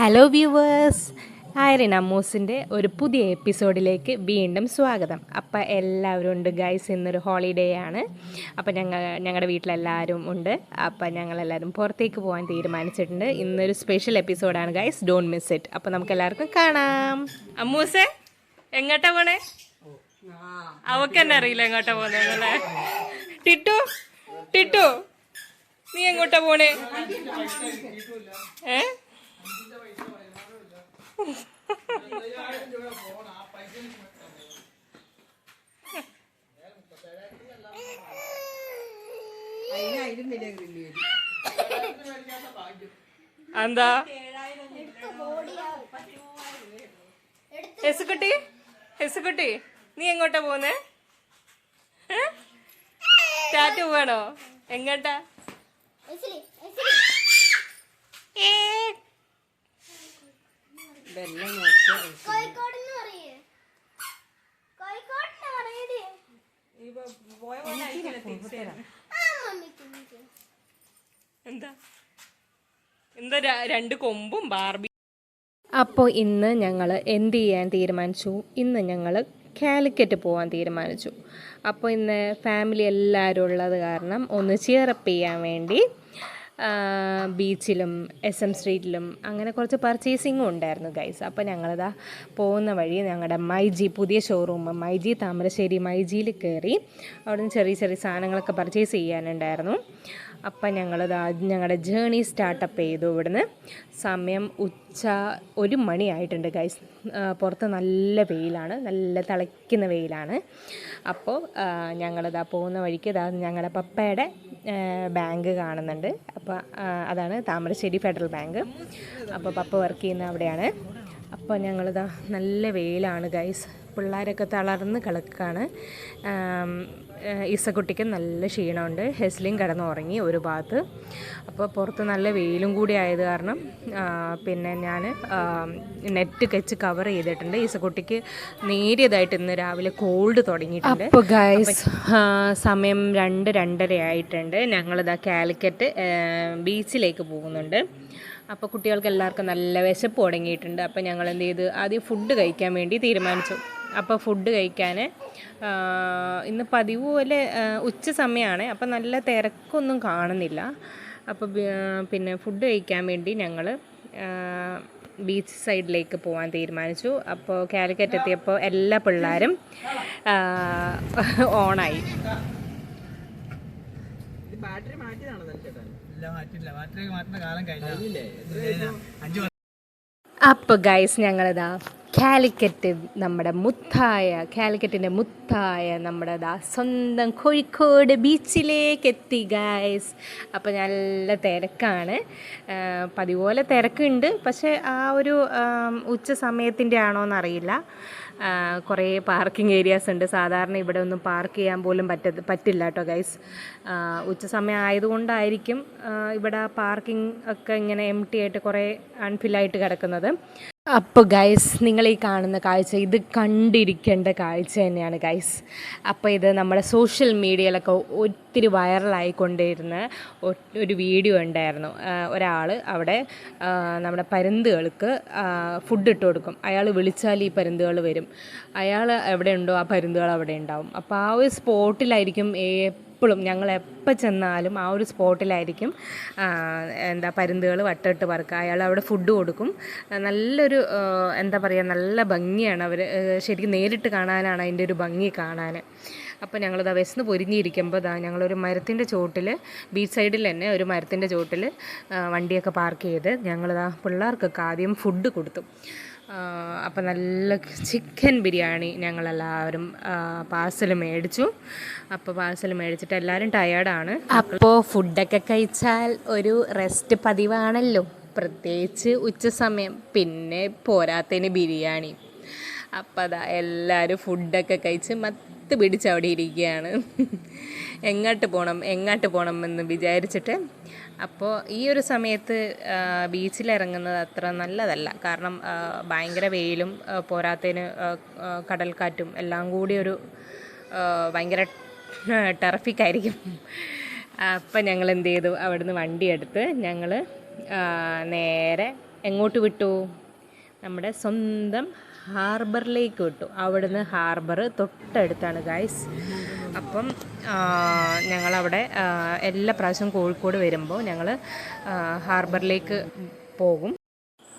Hello viewers ആയിരൻ അമ്മൂസിന്റെ ഒരു പുതിയ എപ്പിസോഡിലേക്ക് വീണ്ടും സ്വാഗതം. അപ്പോൾ എല്ലാവരും ഉണ്ട് ഗൈസ് ഇന്നൊരു ഹോളിഡേ ആണ്. അപ്പോൾ ഞങ്ങൾ ഞങ്ങളുടെ വീട്ടിലെല്ലാവരും ഉണ്ട്. അപ്പോൾ ഞങ്ങളെല്ലാവരും പുറത്തേക്ക് പോകാൻ തീരുമാനിച്ചിട്ടുണ്ട്. ഇന്നൊരു സ്പെഷ്യൽ എപ്പിസോഡാണ് ഗൈസ് ഡോണ്ട് മിസ് ഇറ്റ് അപ്പോൾ നമുക്ക് എല്ലാവർക്കും കാണാം. അമ്മൂസേ എങ്ങോട്ടാ പോണേ? അവക്ക് തന്നെ അറിയില്ല എങ്ങോട്ടാ പോന്നെ ടിട്ടു ടിട്ടു നീ എങ്ങോട്ടാ പോണേ? എന്താ? ഹെസുക്കുട്ടി ഹെസുക്കുട്ടി നീ എങ്ങോട്ടാ പോന്നെ ടാറ്റു പോവാണോ? എങ്ങോട്ടാ? ഏ. മമ്മിക്ക് എന്താ? എന്താ രണ്ട് കൊമ്പും ബാർബി അപ്പോൾ ഇന്ന് ഞങ്ങൾ എന്ത് ചെയ്യാൻ തീരുമാനിച്ചു? ഇന്ന് ഞങ്ങൾ കാലിക്കറ്റ് പോകാൻ തീരുമാനിച്ചു. അപ്പോൾ ഇന്ന് ഫാമിലി എല്ലാവരും ഉള്ളത് കാരണം ഒന്ന് ചിയറപ്പ് ചെയ്യാൻ വേണ്ടി ബീച്ചിലും എസ് എം സ്ട്രീറ്റിലും അങ്ങനെ കുറച്ച് പർച്ചേസിങ്ങും ഉണ്ടായിരുന്നു ഗൈസ് അപ്പോൾ ഞങ്ങളിതാ പോകുന്ന വഴി ഞങ്ങളുടെ മൈജി പുതിയ ഷോറൂം മൈജി താമരശ്ശേരി മൈജിയിൽ കയറി അവിടുന്ന് ചെറിയ ചെറിയ സാധനങ്ങളൊക്കെ പർച്ചേസ് ചെയ്യാനുണ്ടായിരുന്നു. അപ്പം ഞങ്ങൾ ഞങ്ങളുടെ ജേണി സ്റ്റാർട്ടപ്പ് ചെയ്തു ഇവിടുന്ന്. സമയം ഉച്ച ഒരു മണിയായിട്ടുണ്ട് ഗൈസ് പുറത്ത് നല്ല വെയിലാണ് നല്ല തിളയ്ക്കുന്ന വെയിലാണ്. അപ്പോൾ ഞങ്ങളിതാ പോകുന്ന വഴിക്ക് ഇതാ ഞങ്ങളുടെ പപ്പയുടെ ബാങ്ക് കാണുന്നുണ്ട്. അപ്പോൾ അതാണ് താമരശ്ശേരി ഫെഡറൽ ബാങ്ക് അപ്പോൾ പപ്പ വർക്ക് ചെയ്യുന്ന അവിടെയാണ്. അപ്പോൾ ഞങ്ങളിതാ നല്ല വെയിലാണ് ഗൈസ് പിള്ളേരൊക്കെ തളർന്ന് കിടക്കുകയാണ് ഈസക്കുട്ടിക്ക് നല്ല ക്ഷീണമുണ്ട്. ഹെസ്ലിൻ കിടന്നുറങ്ങി ഒരു ഭാഗത്ത്. അപ്പോൾ പുറത്ത് നല്ല വെയിലും കൂടി ആയത് കാരണം പിന്നെ ഞാൻ നെറ്റ് കച്ച് കവർ ചെയ്തിട്ടുണ്ട്. ഈസക്കുട്ടിക്ക് നേരിയതായിട്ട് ഇന്ന് രാവിലെ കോൾഡ് തുടങ്ങിയിട്ടുണ്ട്. അപ്പോൾ ഗൈസ് സമയം രണ്ട് രണ്ടര ആയിട്ടുണ്ട്. ഞങ്ങളിതാ കാലിക്കറ്റ് ബീച്ചിലേക്ക് പോകുന്നുണ്ട്. അപ്പോൾ കുട്ടികൾക്ക് എല്ലാവർക്കും നല്ല വിശപ്പ് തുടങ്ങിയിട്ടുണ്ട്. അപ്പോൾ ഞങ്ങൾ എന്ത് ചെയ്തു? ആദ്യം ഫുഡ് കഴിക്കാൻ വേണ്ടി തീരുമാനിച്ചു. അപ്പോൾ ഫുഡ് കഴിക്കാൻ ഇന്ന് പതിവ് പോലെ ഉച്ച സമയമാണ്. അപ്പോൾ നല്ല തിരക്കൊന്നും കാണുന്നില്ല. അപ്പോൾ പിന്നെ ഫുഡ് കഴിക്കാൻ വേണ്ടി ഞങ്ങൾ ബീച്ച് സൈഡിലേക്ക് പോകാൻ തീരുമാനിച്ചു. അപ്പോൾ കാലിക്കറ്റ് എത്തിയപ്പോൾ എല്ലാ പിള്ളേരും ഓണായി. ബാറ്ററി മാറ്റിയതാണോ ചേട്ടാ ഇല്ല മാറ്റില്ല ബാറ്ററി മാറ്റുന്ന കാലം കഴിഞ്ഞില്ലേ? അഞ്ചു അപ്പോൾ ഗൈസ് ഞങ്ങളിതാ കാലിക്കറ്റ് നമ്മുടെ മുത്തായ കാലിക്കറ്റിന്റെ മുത്തായ നമ്മുടെ ദാ സ്വന്തം കോഴിക്കോട് ബീച്ചിലേക്ക് എത്തി ഗൈസ് അപ്പോൾ നല്ല തിരക്കാണ്. പതിപോലെ തിരക്കുണ്ട്. പക്ഷേ ആ ഒരു ഉച്ച സമയത്തിന്റെ ആണോ എന്നറിയില്ല കുറേ പാർക്കിംഗ് ഏരിയാസ് ഉണ്ട്. സാധാരണ ഇവിടെ ഒന്നും പാർക്ക് ചെയ്യാൻ പോലും പറ്റ പറ്റില്ല കേട്ടോ ഗൈസ് ഉച്ച സമയം ആയതുകൊണ്ടായിരിക്കും ഇവിടെ പാർക്കിംഗ് ഒക്കെ ഇങ്ങനെ എം ടി ആയിട്ട് കുറേ അൺഫില്ലായിട്ട് കിടക്കുന്നത്. അപ്പോൾ ഗൈസ് നിങ്ങൾ ഈ കാണുന്ന കാഴ്ച ഇത് കണ്ടിരിക്കേണ്ട കാഴ്ച തന്നെയാണ് ഗൈസ് അപ്പോൾ ഇത് നമ്മുടെ സോഷ്യൽ മീഡിയയിലൊക്കെ ഒത്തിരി വൈറലായിക്കൊണ്ടിരുന്ന ഒരു വീഡിയോ ഉണ്ടായിരുന്നു. ഒരാൾ അവിടെ നമ്മുടെ പരുന്തുകൾക്ക് ഫുഡ് ഇട്ട് കൊടുക്കും. അയാൾ വിളിച്ചാൽ ഈ പരുന്തുകൾ വരും. അയാൾ എവിടെ ഉണ്ടോ ആ പരുന്തുകൾ അവിടെ ഉണ്ടാവും. അപ്പോൾ ആ ഒരു സ്പോട്ടിലായിരിക്കും എപ്പോഴും ഞങ്ങൾ എപ്പോൾ ചെന്നാലും ആ ഒരു സ്പോട്ടിലായിരിക്കും എന്താ പരുന്തുകൾ വട്ടിട്ട് പറക്കുക അയാൾ അവിടെ ഫുഡ് കൊടുക്കും. നല്ലൊരു എന്താ പറയുക നല്ല ഭംഗിയാണ് അവർ ശരിക്കും നേരിട്ട് കാണാനാണ് അതിന്റെ ഒരു ഭംഗി കാണാൻ. അപ്പോൾ ഞങ്ങളിതാ വിശന്ന് പൊരിഞ്ഞിരിക്കുമ്പോൾ ഇതാ ഞങ്ങളൊരു മരത്തിന്റെ ചോട്ടിൽ ബീച്ച് സൈഡിൽ തന്നെ ഒരു മരത്തിന്റെ ചോട്ടിൽ വണ്ടിയൊക്കെ പാർക്ക് ചെയ്ത് ഞങ്ങളിതാ പിള്ളേർക്കൊക്കെ ആദ്യം ഫുഡ് കൊടുത്തു. അപ്പോൾ നല്ല ചിക്കൻ ബിരിയാണി ഞങ്ങളെല്ലാവരും പാഴ്സൽ മേടിച്ചു. അപ്പോൾ പാഴ്സൽ മേടിച്ചിട്ട് എല്ലാവരും ടയേർഡാണ്. അപ്പോൾ ഫുഡൊക്കെ കഴിച്ചാൽ ഒരു റെസ്റ്റ് പതിവാണല്ലോ. പ്രത്യേകിച്ച് ഉച്ച സമയം. പിന്നെ പോരാത്തതിന് ബിരിയാണി. അപ്പം അതാ എല്ലാവരും ഫുഡൊക്കെ കഴിച്ച് മത്ത് പിടിച്ച് അവിടെ ഇരിക്കുകയാണ്. എങ്ങോട്ട് പോകണം എങ്ങോട്ട് പോകണം എന്ന് വിചാരിച്ചിട്ട് അപ്പോൾ ഈ ഒരു സമയത്ത് ബീച്ചിൽ ഇറങ്ങുന്നത് അത്ര നല്ലതല്ല. കാരണം ഭയങ്കര വെയിലും പോരാത്തതിന് കടൽക്കാറ്റും എല്ലാം കൂടി ഒരു ഭയങ്കര ടെറഫിക് ആയിരിക്കും അപ്പം ഞങ്ങൾ എന്ത് ചെയ്തു അവിടുന്ന് വണ്ടി എടുത്ത് ഞങ്ങൾ നേരെ എങ്ങോട്ട് വിട്ടു? നമ്മുടെ സ്വന്തം ഹാർബറിലേക്ക് വിട്ടു. അവിടുന്ന് ഹാർബർ തൊട്ടടുത്താണ് ഗായ്സ് അപ്പം ഞങ്ങളവിടെ എല്ലാ പ്രാവശ്യവും കോഴിക്കോട് വരുമ്പോൾ ഞങ്ങൾ ഹാർബറിലേക്ക് പോകും.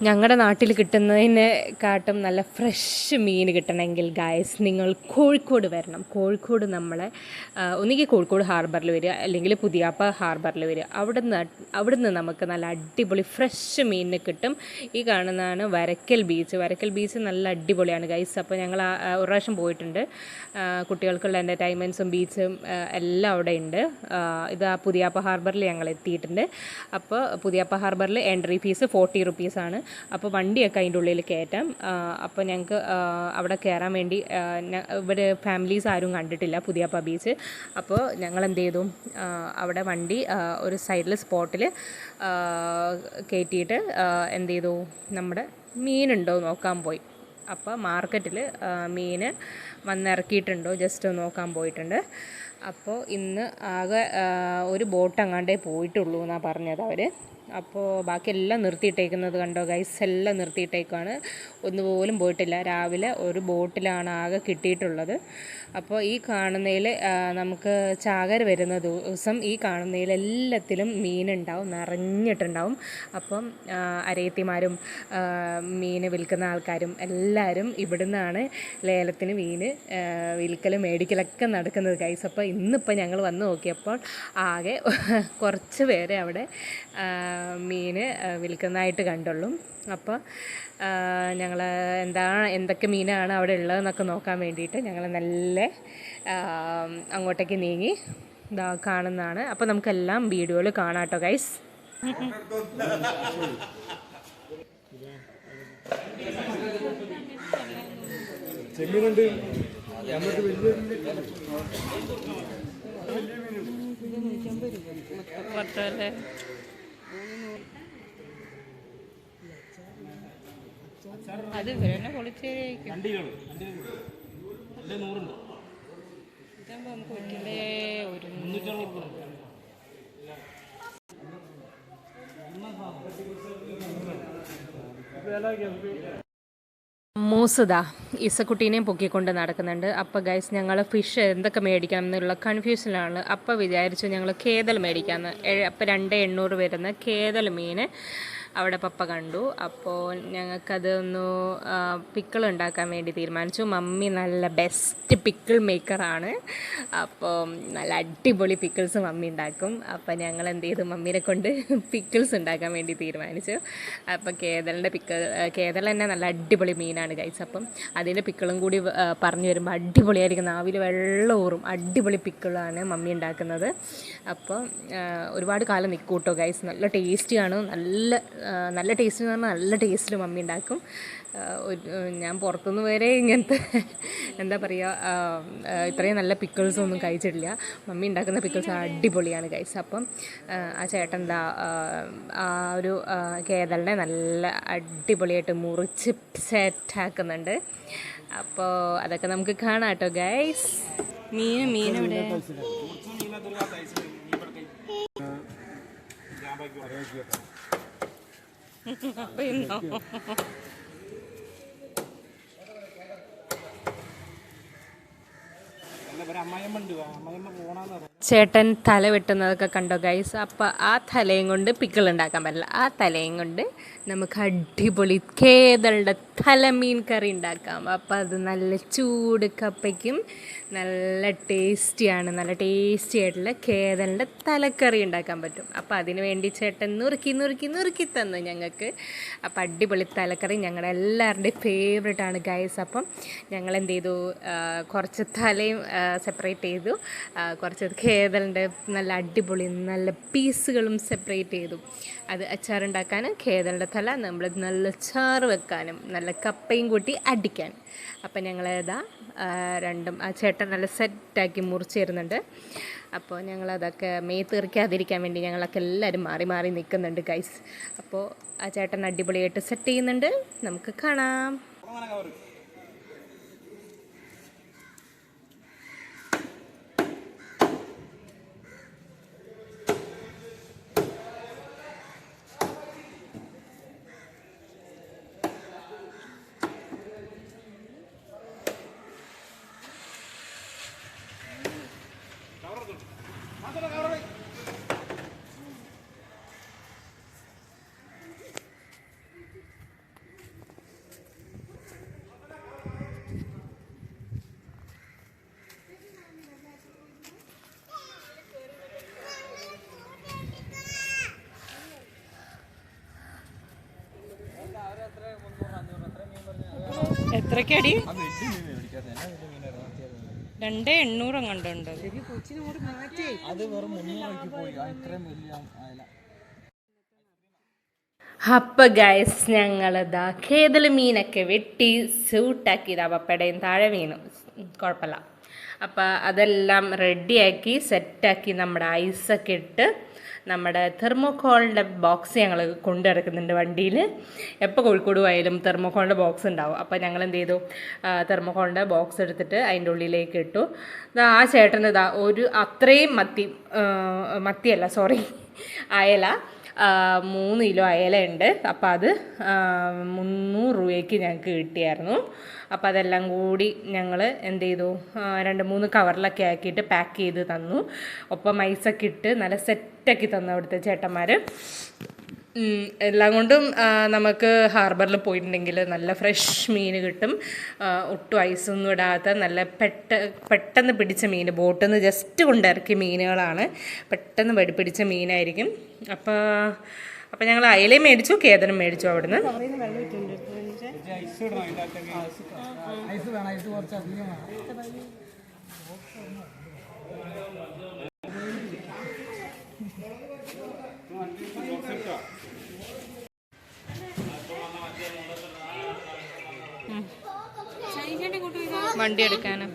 ഞങ്ങളുടെ നാട്ടിൽ കിട്ടുന്നതിനെക്കാട്ടും നല്ല ഫ്രഷ് മീൻ കിട്ടണമെങ്കിൽ ഗായസ് നിങ്ങൾ കോഴിക്കോട് വരണം. കോഴിക്കോട് നമ്മളെ ഒന്നുകിൽ കോഴിക്കോട് ഹാർബറിൽ വരിക അല്ലെങ്കിൽ പുതിയാപ്പ ഹാർബറിൽ വരിക. അവിടുന്ന് അവിടുന്ന് നമുക്ക് നല്ല അടിപൊളി ഫ്രഷ് മീനിന് കിട്ടും. ഈ കാണുന്നതാണ് വരക്കൽ ബീച്ച് വരക്കൽ ബീച്ച് നല്ല അടിപൊളിയാണ് ഗൈസ് അപ്പോൾ ഞങ്ങൾ ഒരു പ്രാവശ്യം പോയിട്ടുണ്ട്. കുട്ടികൾക്കുള്ള എന്റർടൈൻമെന്റ്സും ബീച്ചും എല്ലാം അവിടെ ഉണ്ട്. ഇത് ആ പുതിയാപ്പ ഹാർബറിൽ ഞങ്ങൾ എത്തിയിട്ടുണ്ട് അപ്പോൾ പുതിയാപ്പ ഹാർബറിൽ എൻട്രി ഫീസ് ഫോർട്ടി റുപ്പീസാണ് അപ്പോൾ വണ്ടിയൊക്കെ അതിന്റെ ഉള്ളിൽ കയറ്റാം. അപ്പോൾ ഞങ്ങൾക്ക് അവിടെ കയറാൻ വേണ്ടി ഇവിടെ ഫാമിലീസ് ആരും കണ്ടിട്ടില്ല പുതിയപ്പ ബീച്ച് അപ്പോൾ ഞങ്ങൾ എന്ത് ചെയ്തു? അവിടെ വണ്ടി ഒരു സൈഡിൽ സ്പോട്ടിൽ കയറ്റിയിട്ട് എന്ത് ചെയ്തു? നമ്മുടെ മീനുണ്ടോ നോക്കാൻ പോയി. അപ്പോൾ മാർക്കറ്റിൽ മീൻ വന്നിറക്കിയിട്ടുണ്ടോ ജസ്റ്റ് നോക്കാൻ പോയിട്ടുണ്ട്. അപ്പോൾ ഇന്ന് ആകെ ഒരു ബോട്ട് അങ്ങാണ്ടേ പോയിട്ടുള്ളൂ എന്നാണ് പറഞ്ഞത് അവർ അപ്പോൾ ബാക്കിയെല്ലാം നിർത്തിയിട്ടേക്കുന്നത് കണ്ടോ ഗൈസ് എല്ലാം നിർത്തിയിട്ടേക്കാണ് ഒന്നുപോലും പോയിട്ടില്ല. രാവിലെ ഒരു ബോട്ടിലാണ് ആകെ കിട്ടിയിട്ടുള്ളത്. അപ്പോൾ ഈ കാണുന്നതിൽ നമുക്ക് ചാകര വരുന്ന ദിവസം ഈ കാണുന്നതിൽ എല്ലാത്തിലും മീനുണ്ടാവും നിറഞ്ഞിട്ടുണ്ടാവും. അപ്പം അരയത്തിമാരും മീൻ വിൽക്കുന്ന ആൾക്കാരും എല്ലാവരും ഇവിടുന്നാണ് ലേലത്തിന് മീൻ വിൽക്കൽ മേടിക്കലൊക്കെ നടക്കുന്നത് ഗൈസ് അപ്പോൾ ഇന്നിപ്പോൾ ഞങ്ങൾ വന്ന് നോക്കിയപ്പോൾ ആകെ കുറച്ച് പേരെ അവിടെ മീൻ വിൽക്കുന്നതായിട്ട് കണ്ടുള്ളൂ. അപ്പോൾ ഞങ്ങൾ എന്താണ് എന്തൊക്കെ മീനാണ് അവിടെ ഉള്ളതെന്നൊക്കെ നോക്കാൻ വേണ്ടിയിട്ട് ഞങ്ങൾ നല്ല അങ്ങോട്ടേക്ക് നീങ്ങി ഇതാ കാണുന്നതാണ്. അപ്പോൾ നമുക്കെല്ലാം വീഡിയോയിൽ കാണാം കേട്ടോ ഗൈസ് ചെമ്മീനുണ്ട്. നമുക്ക് വലിയ അത് ഇവരെന്നെ നൂറുണ്ട്. ഇതാകുമ്പോൾ നമുക്ക് ഒരിക്കലേ ഒരു മൂസദ ഇസക്കുട്ടീനെയും പൊക്കിക്കൊണ്ട് നടക്കുന്നുണ്ട്. അപ്പോൾ ഗൈസ് ഞങ്ങൾ ഫിഷ് എന്തൊക്കെ മേടിക്കണം എന്നുള്ള കൺഫ്യൂഷനാണ് അപ്പോൾ വിചാരിച്ചു ഞങ്ങൾ കേതൽ മേടിക്കാമെന്ന് അപ്പോൾ രണ്ട് എണ്ണൂറ് വരുന്ന കേതൽ മീൻ അവിടെ പപ്പ കണ്ടു. അപ്പോൾ ഞങ്ങൾക്കത് ഒന്ന് പിക്കിൾ ഉണ്ടാക്കാൻ വേണ്ടി തീരുമാനിച്ചു. മമ്മി നല്ല ബെസ്റ്റ് പിക്കിൾ മേക്കറാണ് അപ്പോൾ നല്ല അടിപൊളി പിക്കിൾസ് മമ്മി ഉണ്ടാക്കും. അപ്പോൾ ഞങ്ങൾ എന്ത് ചെയ്തു? മമ്മീനെ കൊണ്ട് പിക്കിൾസ് ഉണ്ടാക്കാൻ വേണ്ടി തീരുമാനിച്ചു. അപ്പോൾ കേതലിന്റെ പിക്കിൾ കേതൽ തന്നെ നല്ല അടിപൊളി മീനാണ് കഴിച്ചത് അപ്പം അതിന്റെ പിക്കിളും കൂടി പറഞ്ഞു വരുമ്പോൾ അടിപൊളിയായിരിക്കും. നാവിൽ വെള്ളം ഊറും. അടിപൊളി പിക്കിളാണ് മമ്മി ഉണ്ടാക്കുന്നത്. അപ്പോൾ ഒരുപാട് കാലം നിൽക്കൂട്ടോ ഗൈസ് നല്ല ടേസ്റ്റിയാണ് നല്ല നല്ല ടേസ്റ്റ് എന്ന് പറഞ്ഞാൽ നല്ല ടേസ്റ്റിൽ മമ്മി ഉണ്ടാക്കും. ഞാൻ പുറത്തുനിന്ന് വരെ ഇങ്ങനത്തെ എന്താ പറയുക ഇത്രയും നല്ല പിക്കിൾസ് ഒന്നും കഴിച്ചിട്ടില്ല. മമ്മി ഉണ്ടാക്കുന്ന പിക്കിൾസ് അടിപൊളിയാണ് കഴിച്ചത് അപ്പം ആ, ചേട്ടൻ എന്താ ആ, ഒരു കേതലിനെ നല്ല അടിപൊളിയായിട്ട് മുറിച്ച് സെറ്റാക്കുന്നുണ്ട് അപ്പോൾ അതൊക്കെ നമുക്ക് കാണാം കേട്ടോ ഗൈസ് മീൻ മീൻ ഇവിടെ അപ്പോൾ ഇന്നോ അമ്മായിയമ്മ ഉണ്ട് ചേട്ടൻ തല വെട്ടുന്നതൊക്കെ കണ്ടോ ഗൈസ് അപ്പോൾ ആ തലയും കൊണ്ട് പിക്കിൾ ഉണ്ടാക്കാൻ പറ്റില്ല. ആ തലയും കൊണ്ട് നമുക്ക് അടിപൊളി കേതളുടെ തല മീൻ കറി ഉണ്ടാക്കാം. അപ്പോൾ അത് നല്ല ചൂട് കപ്പയ്ക്കും നല്ല ടേസ്റ്റിയാണ് നല്ല ടേസ്റ്റി ആയിട്ടുള്ള കേതളുടെ തലക്കറി ഉണ്ടാക്കാൻ പറ്റും. അപ്പോൾ അതിന് വേണ്ടി ചേട്ടൻ നുറുക്കി നുറുക്കി നുറുക്കി തന്നു ഞങ്ങൾക്ക്. അപ്പോൾ അടിപൊളി തലക്കറി ഞങ്ങളുടെ എല്ലാവരുടെയും ഫേവറേറ്റ് ആണ് ഗൈസ് അപ്പം ഞങ്ങൾ എന്ത് ചെയ്തു കുറച്ച് തലയും സെപ്പറേറ്റ് ചെയ്തു. കുറച്ച് കേതലിന്റെ നല്ല അടിപൊളി നല്ല പീസുകളും സെപ്പറേറ്റ് ചെയ്തു. അത് അച്ചാറുണ്ടാക്കാൻ കേതലിന്റെ തല നമ്മൾ നല്ല ചാറ് വെക്കാനും നല്ല കപ്പയും കൂട്ടി അടിക്കാൻ. അപ്പം ഞങ്ങൾ ഇതാ രണ്ടും ആ ചേട്ടൻ നല്ല സെറ്റാക്കി മുറിച്ച് തരുന്നുണ്ട് അപ്പോൾ ഞങ്ങളതൊക്കെ മേത്ത് തീർക്കാതിരിക്കാൻ വേണ്ടി ഞങ്ങളൊക്കെ എല്ലാവരും മാറി മാറി നിൽക്കുന്നുണ്ട് ഗൈസ് അപ്പോൾ ആ ചേട്ടൻ അടിപൊളിയായിട്ട് സെറ്റ് ചെയ്യുന്നുണ്ട്. നമുക്ക് കാണാം. എത്രക്കടി രണ്ടേ എണ്ണൂറ് അങ്ങോട്ടുണ്ട് അപ്പൊ ഗൈസ് ഞങ്ങളിതാ കേതൽ മീനൊക്കെ വെട്ടി സൂട്ടാക്കിയതാ പപ്പടയും താഴെ വീണു. കുഴപ്പമില്ല. അപ്പം അതെല്ലാം റെഡിയാക്കി സെറ്റാക്കി നമ്മുടെ ഐസൊക്കെ ഇട്ട് നമ്മുടെ തെർമോക്കോളിന്റെ ബോക്സ് ഞങ്ങൾ കൊണ്ടു കിടക്കുന്നുണ്ട് വണ്ടിയിൽ എപ്പോൾ കോഴിക്കോട് പോയാലും തെർമോക്കോളിന്റെ ബോക്സ് ഉണ്ടാവും. അപ്പോൾ ഞങ്ങൾ എന്ത് ചെയ്തു തെർമോക്കോളിന്റെ ബോക്സ് എടുത്തിട്ട് അതിന്റെ ഉള്ളിലേക്ക് ഇട്ടു. ആ ചേട്ടൻ ഇതാ ഒരു അത്രയും മത്തി മത്തിയല്ല സോറി അയല. മൂന്ന് കിലോ അയലയുണ്ട് ഉണ്ട്. അപ്പം അത് മുന്നൂറ് രൂപയ്ക്ക് ഞങ്ങൾക്ക് കിട്ടിയായിരുന്നു. അപ്പം അതെല്ലാം കൂടി ഞങ്ങൾ എന്ത് ചെയ്തു? രണ്ട് മൂന്ന് കവറിലൊക്കെ ആക്കിയിട്ട് പാക്ക് ചെയ്ത് തന്നു. ഒപ്പം ഐസൊക്കെ ഇട്ട് നല്ല സെറ്റാക്കി തന്നു അവിടുത്തെ ചേട്ടന്മാർ എല്ലാം കൊണ്ടും നമുക്ക് ഹാർബറിൽ പോയിട്ടുണ്ടെങ്കിൽ നല്ല ഫ്രഷ് മീൻ കിട്ടും. ഒട്ടും ഐസൊന്നും ഇടാത്ത നല്ല പെട്ട പെട്ടെന്ന് പിടിച്ച മീൻ ബോട്ടിൽ നിന്ന് ജസ്റ്റ് കൊണ്ടിറക്കിയ മീനുകളാണ്. പെട്ടെന്ന് പിടിച്ച മീനായിരിക്കും. അപ്പോൾ അപ്പോൾ ഞങ്ങൾ അയലയും മേടിച്ചു കേതനം മേടിച്ചു അവിടുന്ന്. ഐസ് ഐസ് കുറച്ച് വണ്ടി എടുക്കാനും.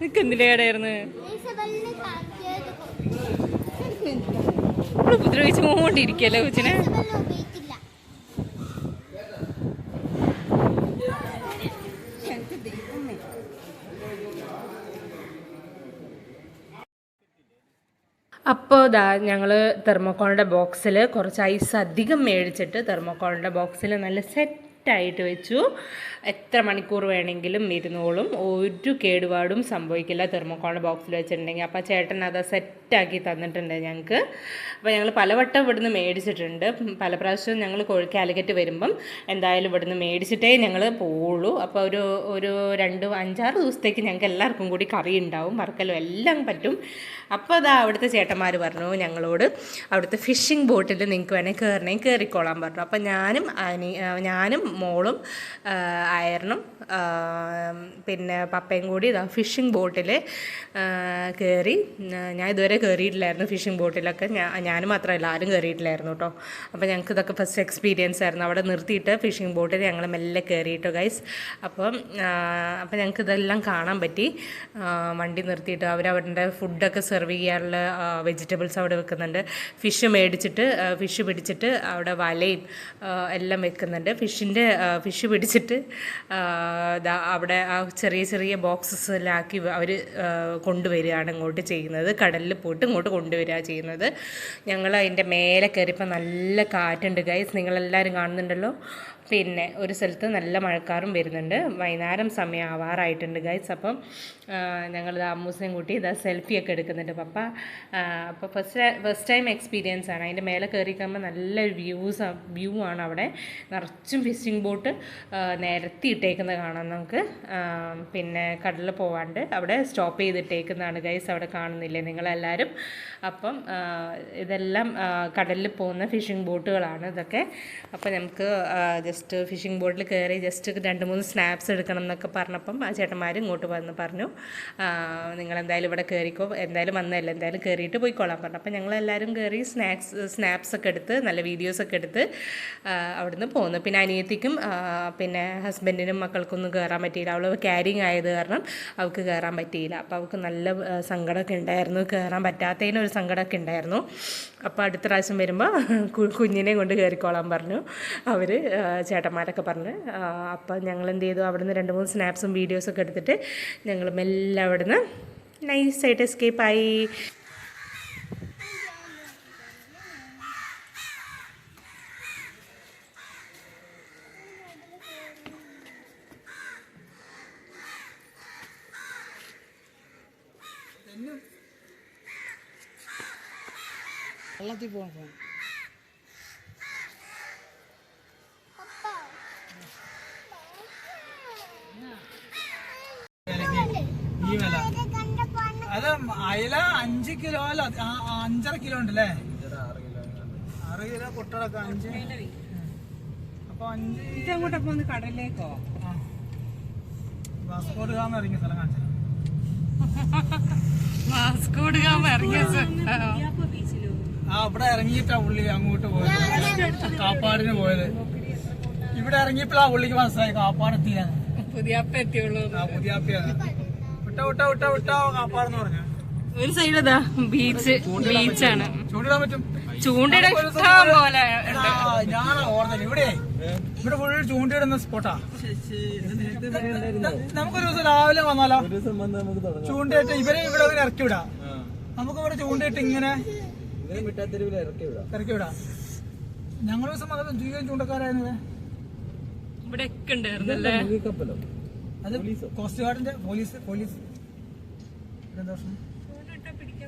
നിനക്ക് എന്തിന്റെ കടയായിരുന്നു ഉപദ്രവിച്ച് പോകൊണ്ടിരിക്കല്ലേ കൊച്ചിനെ? അപ്പോൾ ദാ ഞങ്ങൾ തെർമോക്കോളിന്റെ ബോക്സിൽ കുറച്ച് ഐസ് അധികം മേടിച്ചിട്ട് തെർമോക്കോളിന്റെ ബോക്സിൽ നല്ല സെറ്റായിട്ട് വെച്ചു. എത്ര മണിക്കൂർ വേണമെങ്കിലും ഇരുന്നോളും. ഒരു കേടുപാടും സംഭവിക്കില്ല. തെർമോക്കോളിന്റെ ബോക്സിൽ വെച്ചിട്ടുണ്ടെങ്കിൽ. അപ്പോൾ ചേട്ടൻ അത് സെറ്റാക്കി തന്നിട്ടുണ്ട് ഞങ്ങൾക്ക് അപ്പോൾ ഞങ്ങൾ പലവട്ടം ഇവിടുന്ന് മേടിച്ചിട്ടുണ്ട്. പല പ്രാവശ്യവും ഞങ്ങൾ കാലിക്കറ്റ് വരുമ്പം എന്തായാലും ഇവിടുന്ന് മേടിച്ചിട്ടേ ഞങ്ങൾ പോവുള്ളൂ. അപ്പോൾ ഒരു ഒരു രണ്ട് അഞ്ചാറ് ദിവസത്തേക്ക് ഞങ്ങൾക്ക് എല്ലാവർക്കും കൂടി കറി ഉണ്ടാവും. വറക്കലും എല്ലാം പറ്റും. അപ്പോൾ അതാ അവിടുത്തെ ചേട്ടന്മാർ പറഞ്ഞു ഞങ്ങളോട് അവിടുത്തെ ഫിഷിംഗ് ബോട്ടിൽ നിങ്ങൾക്ക് വേണമെങ്കിൽ കയറണമെങ്കിൽ കയറിക്കോളാൻ പറഞ്ഞു. അപ്പോൾ ഞാനും ഞാനും മോളും ആ, പിന്നെ പപ്പയും കൂടി ഇതാ ഫിഷിംഗ് ബോട്ടിൽ കയറി ഞാൻ ഇതുവരെ കയറിയിട്ടില്ലായിരുന്നു ഫിഷിംഗ് ബോട്ടിലൊക്കെ ഞാൻ ഞാൻ മാത്രമല്ല ആരും കയറിയിട്ടില്ലായിരുന്നു കേട്ടോ അപ്പോൾ ഞങ്ങൾക്ക് ഇതൊക്കെ ഫസ്റ്റ് എക്സ്പീരിയൻസ് ആയിരുന്നു. അവിടെ നിർത്തിയിട്ട് ഫിഷിംഗ് ബോട്ടിൽ ഞങ്ങൾ മെല്ലെ കയറിയിട്ടു ഗൈസ് അപ്പം അപ്പം ഞങ്ങൾക്ക് ഇതെല്ലാം കാണാൻ പറ്റി. വണ്ടി നിർത്തിയിട്ട് അവർ അവരുടെ ഫുഡൊക്കെ സെർവ് ചെയ്യാനുള്ള വെജിറ്റബിൾസ് അവിടെ വെക്കുന്നുണ്ട്. ഫിഷ് മേടിച്ചിട്ട് ഫിഷ് പിടിച്ചിട്ട് അവിടെ വലയും എല്ലാം വെക്കുന്നുണ്ട്. ഫിഷിന്റെ ഫിഷ് പിടിച്ചിട്ട് അവിടെ ആ ചെറിയ ചെറിയ ബോക്സസിലാക്കി അവർ കൊണ്ടുവരികയാണ് ഇങ്ങോട്ട് ചെയ്യുന്നത്. കടലിൽ പോയിട്ട് ഇങ്ങോട്ട് കൊണ്ടുവരിക ചെയ്യുന്നത്. ഞങ്ങൾ അതിന്റെ മേലെ കയറിയപ്പോൾ നല്ല കാറ്റുണ്ട് ഗൈസ് നിങ്ങളെല്ലാവരും കാണുന്നുണ്ടല്ലോ? പിന്നെ ഒരു സ്ഥലത്ത് നല്ല മഴക്കാറും വരുന്നുണ്ട്. വൈകുന്നേരം സമയം ആവാറായിട്ടുണ്ട് ഗൈസ് അപ്പം ഞങ്ങൾ അമ്മൂസിനെയും കൂട്ടി ഇതാ സെൽഫിയൊക്കെ എടുക്കുന്നുണ്ട് പപ്പ. അപ്പോൾ ഫസ്റ്റ് ഫസ്റ്റ് ടൈം എക്സ്പീരിയൻസ് ആണ്. അതിന്റെ മേലെ കയറി കഴിയുമ്പോൾ നല്ല വ്യൂസ് വ്യൂ ആണ് അവിടെ. നിറച്ചും ഫിഷിംഗ് ബോട്ട് നിരത്തിയിട്ടേക്കുന്നത് കാണാം നമുക്ക്. പിന്നെ കടലിൽ പോവാണ്ട് അവിടെ സ്റ്റോപ്പ് ചെയ്തിട്ടേക്കുന്നതാണ് ഗൈസ് അവിടെ കാണുന്നില്ലേ നിങ്ങളെല്ലാവരും അപ്പം ഇതെല്ലാം കടലിൽ പോകുന്ന ഫിഷിംഗ് ബോട്ടുകളാണ് ഇതൊക്കെ. അപ്പോൾ നമുക്ക് ജസ്റ്റ് ഫിഷിംഗ് ബോട്ടിൽ കയറി ജസ്റ്റ് രണ്ട് മൂന്ന് സ്നാപ്സ് എടുക്കണം എന്നൊക്കെ പറഞ്ഞപ്പം ആ ചേട്ടന്മാർ ഇങ്ങോട്ട് വന്ന് പറഞ്ഞു നിങ്ങൾ എന്തായാലും ഇവിടെ കയറിക്കോ എന്തായാലും വന്നതല്ലേ എന്തായാലും കയറിയിട്ട് പോയിക്കോളാൻ പറഞ്ഞു. അപ്പോൾ ഞങ്ങളെല്ലാവരും കയറി സ്നാക്സ് സ്നാപ്സ് ഒക്കെ എടുത്ത് നല്ല വീഡിയോസൊക്കെ എടുത്ത് അവിടുന്ന് പോന്നു. പിന്നെ അനിയത്തിക്കും പിന്നെ ഹസ്ബൻഡിനും മക്കൾക്കൊന്നും കയറാൻ പറ്റിയില്ല. അവൾ ക്യാരിങ് ആയത് കാരണം അവൾക്ക് കയറാൻ പറ്റിയില്ല. അപ്പോൾ അവൾക്ക് നല്ല സങ്കടമൊക്കെ ഉണ്ടായിരുന്നു. കയറാൻ പറ്റാത്തതിനൊരു സങ്കടമൊക്കെ ഉണ്ടായിരുന്നു. അപ്പോൾ അടുത്ത പ്രാവശ്യം വരുമ്പോൾ കുഞ്ഞിനെ കൊണ്ട് കയറിക്കോളാൻ പറഞ്ഞു. അവർ ചേട്ടന്മാരൊക്കെ പറഞ്ഞ് അപ്പോൾ അപ്പം ഞങ്ങൾ എന്ത് ചെയ്തു? അവിടുന്ന് രണ്ട് മൂന്ന് സ്നാപ്സും വീഡിയോസൊക്കെ എടുത്തിട്ട് ഞങ്ങൾ മെല്ലെ അവിടുന്ന് നൈസായിട്ട് എസ്കേപ്പായി വെള്ളത്തിൽ പോകാൻ ഫോൺ ഈ വില. അത് അയല അഞ്ച് കിലോ അല്ല അഞ്ചര കിലോ ഉണ്ടല്ലേ? ആറ് കിലോ കൊട്ടടക്കം അഞ്ച്. അപ്പൊ അഞ്ച്. ഇതെങ്ങോട്ടാ പോകുന്നത് കടലിലേക്കോ. വാസ്കോട് ഗാമ ഇറങ്ങിയ സ്ഥലം കാണിച്ചു വാസ്കോട് ഗാമ ഇറങ്ങിയ ആ ഇവിടെ ഇറങ്ങിയിട്ടാ പുള്ളി അങ്ങോട്ട് പോയത്. കാപ്പാടിന് പോയത്. ഇവിടെ ഇറങ്ങിയപ്പോഴാ പുള്ളിക്ക് മനസ്സിലായി കാപ്പാട് എത്തിയാണ് പുതിയപ്പ എത്തിയുള്ളൂ. ആ പുതിയ ആപ്പിയാണ് വിട്ടോ വിട്ടോ വിട്ടോ വിട്ടോ കാപ്പാടെന്ന് പറഞ്ഞു. ഒരു സൈഡ് അതാ ബീച്ച് ബീച്ചാണ് ചൂണ്ടിടാൻ പറ്റും. ചൂണ്ടിടാൻ ഇഷ്ടം പോലെ ഞാൻ ഞാനാ ഓർമ്മ ഇവിടെ ഇവിടെ ഫുൾ ചൂണ്ടിടുന്ന സ്പോട്ടാ നമുക്കൊരു ദിവസം രാവിലെ വന്നാലോ? ചൂണ്ടയിട്ട് ഇവരെ ഇവിടെ ഇറക്കി വിടാം. നമുക്ക് ഇവിടെ ചൂണ്ടയിട്ട് ഇങ്ങനെ ഇറക്കി വിടാം? ഇറക്കി വിടാം. ഞങ്ങൾ ദിവസം അത് ജീവൻ ചൂണ്ടക്കാരായിരുന്നു ഇവിടെ ഒക്കെ ഉണ്ടായിരുന്നല്ലേ? കപ്പലോ അത് കോസ്റ്റ് ഗാർഡിന്റെ പോലീസ് പോലീസ്?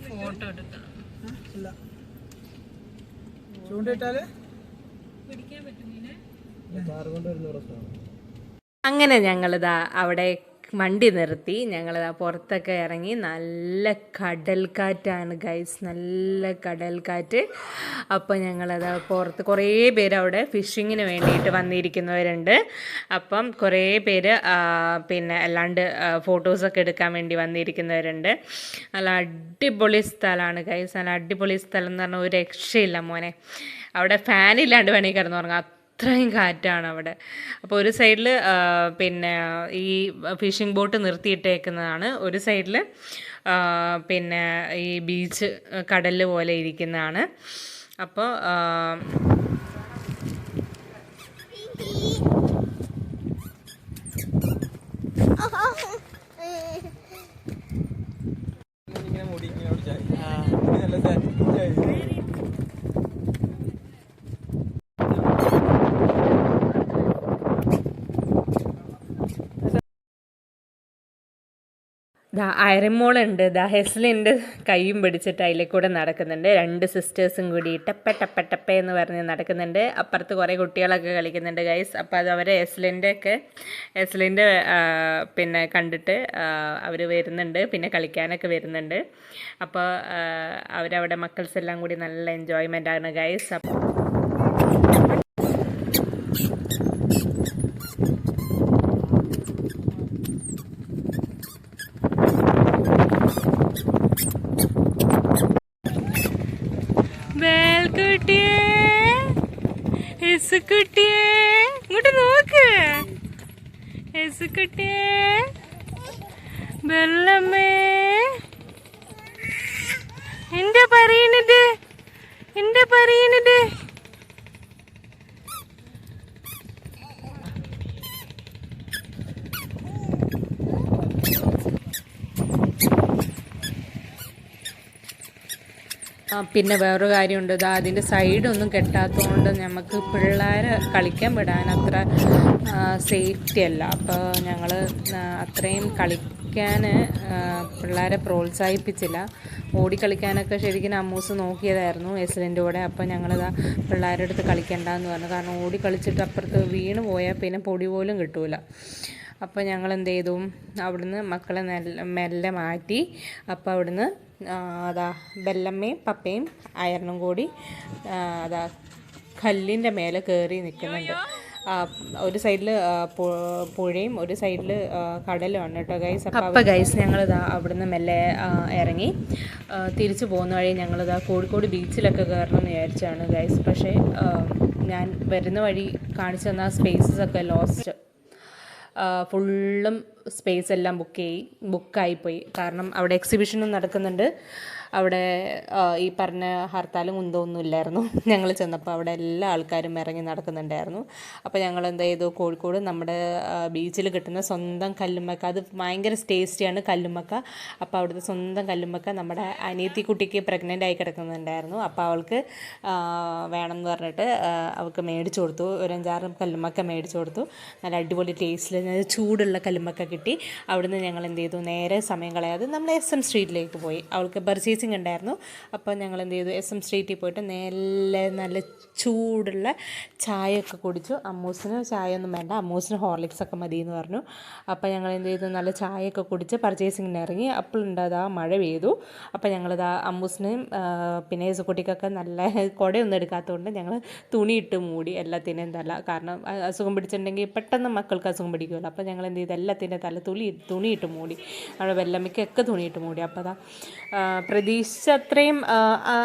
ഫോട്ടോ എടുക്കണം. ഇല്ല ചൂണ്ടയിട്ടാൽ? അങ്ങനെ ഞങ്ങളിതാ അവിടെ വണ്ടി നിർത്തി. ഞങ്ങൾ പുറത്തൊക്കെ ഇറങ്ങി നല്ല കടൽക്കാറ്റാണ് ഗൈസ് നല്ല കടൽക്കാറ്റ്. അപ്പോൾ ഞങ്ങളത് പുറത്ത് കുറേ പേര് അവിടെ ഫിഷിങ്ങിന് വേണ്ടിയിട്ട് വന്നിരിക്കുന്നവരുണ്ട്. അപ്പം കുറേ പേര് പിന്നെ അല്ലാണ്ട് ഫോട്ടോസൊക്കെ എടുക്കാൻ വേണ്ടി വന്നിരിക്കുന്നവരുണ്ട്. നല്ല അടിപൊളി സ്ഥലമാണ് ഗൈസ് നല്ല അടിപൊളി സ്ഥലം എന്ന് പറഞ്ഞാൽ ഒരു രക്ഷയില്ല മോനെ. അവിടെ ഫാനില്ലാണ്ട് വേണമെങ്കിൽ കിടന്നുറങ്ങാം. അത്രയും കാറ്റാണ് അവിടെ. അപ്പോൾ ഒരു സൈഡിൽ പിന്നെ ഈ ഫിഷിംഗ് ബോട്ട് നിർത്തിയിട്ടേക്കുന്നതാണ്. ഒരു സൈഡിൽ പിന്നെ ഈ ബീച്ച് കടൽ പോലെ ഇരിക്കുന്നതാണ്. അപ്പോൾ ഇങ്ങനെ മുടി ഇങ്ങനെ പിടിച്ചാൽ മുടി നല്ല സാറ്റിസ്ഫൈഡ് ദാ അയരമോളുണ്ട് ദാ ഹെസ്ലിന്റെ കൈയും പിടിച്ചിട്ട് അതിലെ കൂടെ നടക്കുന്നുണ്ട്. രണ്ട് സിസ്റ്റേഴ്സും കൂടി ടപ്പ ടപ്പ ടപ്പ എന്ന് പറഞ്ഞ് നടക്കുന്നുണ്ട്. അപ്പുറത്ത് കുറേ കുട്ടികളൊക്കെ കളിക്കുന്നുണ്ട് ഗൈസ് അപ്പോൾ അത് അവരെ എസ്ലിന്റെ ഒക്കെ എസ്ലിന്റെ പിന്നെ കണ്ടിട്ട് അവർ വരുന്നുണ്ട്. പിന്നെ കളിക്കാനൊക്കെ വരുന്നുണ്ട്. അപ്പോൾ അവരവിടെ മക്കൾസ് എല്ലാം കൂടി നല്ല എൻജോയ്മെന്റ് ആണ് ഗൈസ് അപ്പോൾ ആ, പിന്നെ വേറൊരു കാര്യമുണ്ട്. ഇതാ അതിന്റെ സൈഡൊന്നും കെട്ടാത്തതുകൊണ്ട് നമുക്ക് പിള്ളേരെ കളിക്കാൻ വിടാൻ അത്ര സേഫ്റ്റി അല്ല. അപ്പോൾ ഞങ്ങൾ അത്രയും കളിക്കാൻ പിള്ളേരെ പ്രോത്സാഹിപ്പിച്ചില്ല. ഓടിക്കളിക്കാനൊക്കെ ശരിക്കും അമ്മൂസ് നോക്കിയതായിരുന്നു എസിലിന്റെ കൂടെ. അപ്പോൾ ഞങ്ങളത് പിള്ളേരുടെ അടുത്ത് കളിക്കണ്ടെന്ന് പറഞ്ഞു. കാരണം ഓടിക്കളിച്ചിട്ട് അപ്പുറത്ത് വീണ് പോയാൽ പിന്നെ പൊടി പോലും കിട്ടൂല. അപ്പോൾ ഞങ്ങൾ എന്ത് ചെയ്തു അവിടുന്ന് മക്കളെ മെല്ലെ മാറ്റി അപ്പോൾ അവിടുന്ന് അതാ ബെല്ലമ്മയും പപ്പയും അയറിനും കൂടി അതാ കല്ലിന്റെ മേലെ കയറി നിൽക്കുന്നുണ്ട്. ഒരു സൈഡിൽ പുഴയും ഒരു സൈഡിൽ കടലുമാണ് കേട്ടോ ഗൈസ് അപ്പോൾ ഗൈസ് ഞങ്ങളിതാ അവിടുന്ന് മെല്ലെ ഇറങ്ങി. തിരിച്ചു പോകുന്ന വഴി ഞങ്ങളിതാ കോഴിക്കോട് ബീച്ചിലൊക്കെ കയറണം എന്ന് വിചാരിച്ചാണ് ഗൈസ് പക്ഷേ ഞാൻ വരുന്ന വഴി കാണിച്ചു തന്ന സ്പേസസ് ഒക്കെ ലോസ്റ്റ് ഫുള്ളും സ്പേസ് എല്ലാം ബുക്ക് ചെയ്യി ബുക്കായിപ്പോയി കാരണം അവിടെ എക്സിബിഷനും നടക്കുന്നുണ്ട്. അവിടെ ഈ പറഞ്ഞ ഹർത്താലും കുന്തമൊന്നും ഇല്ലായിരുന്നു. ഞങ്ങൾ ചെന്നപ്പോൾ അവിടെ എല്ലാ ആൾക്കാരും ഇറങ്ങി നടക്കുന്നുണ്ടായിരുന്നു. അപ്പോൾ ഞങ്ങൾ എന്ത് ചെയ്തു? കോഴിക്കോട് നമ്മുടെ ബീച്ചിൽ കിട്ടുന്ന സ്വന്തം കല്ലുമ്മക്ക. അത് ഭയങ്കര ടേസ്റ്റിയാണ് കല്ലുമ്മക്ക. അപ്പോൾ അവിടുത്തെ സ്വന്തം കല്ലുമ്മക്ക നമ്മുടെ അനിയത്തി കുട്ടിക്ക് പ്രഗ്നന്റ് ആയി കിടക്കുന്നുണ്ടായിരുന്നു. അപ്പോൾ അവൾക്ക് വേണമെന്ന് പറഞ്ഞിട്ട് അവൾക്ക് മേടിച്ചു കൊടുത്തു. ഒരു അഞ്ചാറ് കല്ലുമ്മക്ക മേടിച്ചു കൊടുത്തു. നല്ല അടിപൊളി ടേസ്റ്റിൽ ചൂടുള്ള കല്ലുമ്മക്ക കിട്ടി. അവിടുന്ന് ഞങ്ങൾ എന്ത് ചെയ്തു? നേരെ സമയം കളയാതെ നമ്മൾ എസ് എം സ്ട്രീറ്റിലേക്ക് പോയി. അവൾക്ക് പർച്ചേസിങ് ഉണ്ടായിരുന്നു. അപ്പോൾ ഞങ്ങൾ എന്ത് ചെയ്തു എസ് എം സ്ട്രീറ്റിൽ പോയിട്ട് നല്ല നല്ല ചൂടുള്ള ചായയൊക്കെ കുടിച്ചു. അമ്മൂസിന് ചായ ഒന്നും വേണ്ട. അമ്മൂസിന് ഹോർലിക്സ് ഒക്കെ മതി എന്ന് പറഞ്ഞു. അപ്പോൾ ഞങ്ങൾ എന്ത് ചെയ്തു? നല്ല ചായയൊക്കെ കുടിച്ച് പർച്ചേസിങ്ങിന് ഇറങ്ങി. അപ്പോഴുണ്ടതാ മഴ പെയ്തു. അപ്പോൾ ആ അമ്മൂസിനെയും ആ, പിന്നെ യേസുക്കുട്ടിക്കൊക്കെ നല്ല കുടയൊന്നും എടുക്കാത്തതുകൊണ്ട് ഞങ്ങൾ തുണിയിട്ട് മൂടി എല്ലാത്തിനെയും തല കാരണം അസുഖം പിടിച്ചിട്ടുണ്ടെങ്കിൽ പെട്ടെന്ന് മക്കൾക്ക് അസുഖം പിടിക്കുമല്ലോ. അപ്പോൾ ഞങ്ങൾ എന്ത് ചെയ്തു? എല്ലാത്തിന്റെ തല തുണി തുണിയിട്ട് മൂടി. നമ്മുടെ വെല്ലമിക്കൊക്കെ തുണിയിട്ട് മൂടി. അപ്പോൾ അതാ ആ, പ്രതീക്ഷിച്ച അത്രയും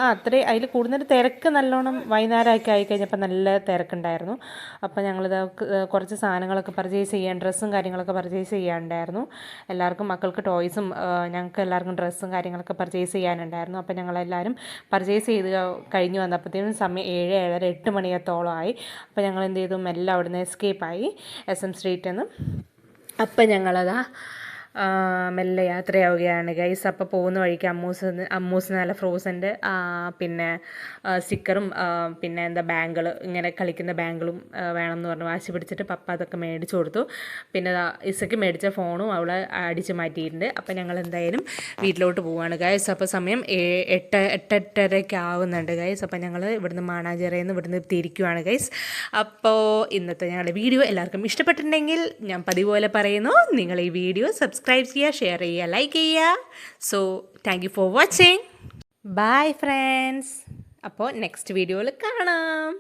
അത്രയും അതിൽ കൂടുതൽ തിരക്ക് നല്ലോണം വൈകുന്നേരമൊക്കെ ആയി കഴിഞ്ഞപ്പോൾ നല്ല തിരക്കുണ്ടായിരുന്നു. അപ്പോൾ ഞങ്ങളിത് കുറച്ച് സാധനങ്ങളൊക്കെ പർച്ചേസ് ചെയ്യാൻ ഡ്രസ്സും കാര്യങ്ങളൊക്കെ പർച്ചേസ് ചെയ്യാനുണ്ടായിരുന്നു. എല്ലാവർക്കും മക്കൾക്ക് ടോയ്സും ഞങ്ങൾക്ക് എല്ലാവർക്കും ഡ്രസ്സും കാര്യങ്ങളൊക്കെ പർച്ചേസ് ചെയ്യാനുണ്ടായിരുന്നു. അപ്പോൾ ഞങ്ങളെല്ലാവരും പർച്ചേസ് ചെയ്ത് കഴിഞ്ഞ് വന്നപ്പോഴത്തേനും സമയം ഏഴ് ഏഴര എട്ട് മണിയത്തോളമായി അപ്പോൾ ഞങ്ങൾ എന്ത് ചെയ്തു? മെല്ലെ അവിടുന്ന് എസ്കേപ്പായി എസ് എം സ്ട്രീറ്റിൽ നിന്ന് അപ്പം ഞങ്ങളതാ മെല്ലെ യാത്രയാവുകയാണ്. ഗൈസ് അപ്പോൾ പോകുന്ന വഴിക്ക് അമ്മൂസ് അമ്മൂസ് നല്ല ഫ്രോസന്റെ പിന്നെ സ്റ്റിക്കറും പിന്നെ എന്താ ബാങ്കിൾ ഇങ്ങനെ കളിക്കുന്ന ബാങ്കിളും വേണം വേണമെന്ന് പറഞ്ഞു. വാശി പിടിച്ചിട്ട് പപ്പ അതൊക്കെ മേടിച്ചു കൊടുത്തു. പിന്നെ ഇസക്ക് മേടിച്ച ഫോണും അവളെ അടിച്ച് മാറ്റിയിട്ടുണ്ട്. അപ്പോൾ ഞങ്ങൾ എന്തായാലും വീട്ടിലോട്ട് പോവുകയാണ്. ഗൈസ് അപ്പോൾ സമയം എട്ട് എട്ടെട്ടരയ്ക്ക് ആവുന്നുണ്ട് ഗൈസ് അപ്പോൾ ഞങ്ങൾ ഇവിടുന്ന് മാണാഞ്ചിറയിൽ നിന്ന് ഇവിടുന്ന് തിരിക്കുവാണ് ഗൈസ് അപ്പോൾ ഇന്നത്തെ ഞങ്ങളുടെ വീഡിയോ എല്ലാവർക്കും ഇഷ്ടപ്പെട്ടിട്ടുണ്ടെങ്കിൽ ഞാൻ പതിപോലെ പോലെ പറയുന്നു. നിങ്ങൾ ഈ വീഡിയോ സബ്സ്ക്രൈബ് ചെയ്യുക ഷെയർ ചെയ്യുക ലൈക്ക് ചെയ്യുക. So thank you for watching bye friends അപ്പോൾ നെക്സ്റ്റ് വീഡിയോയിൽ കാണാം.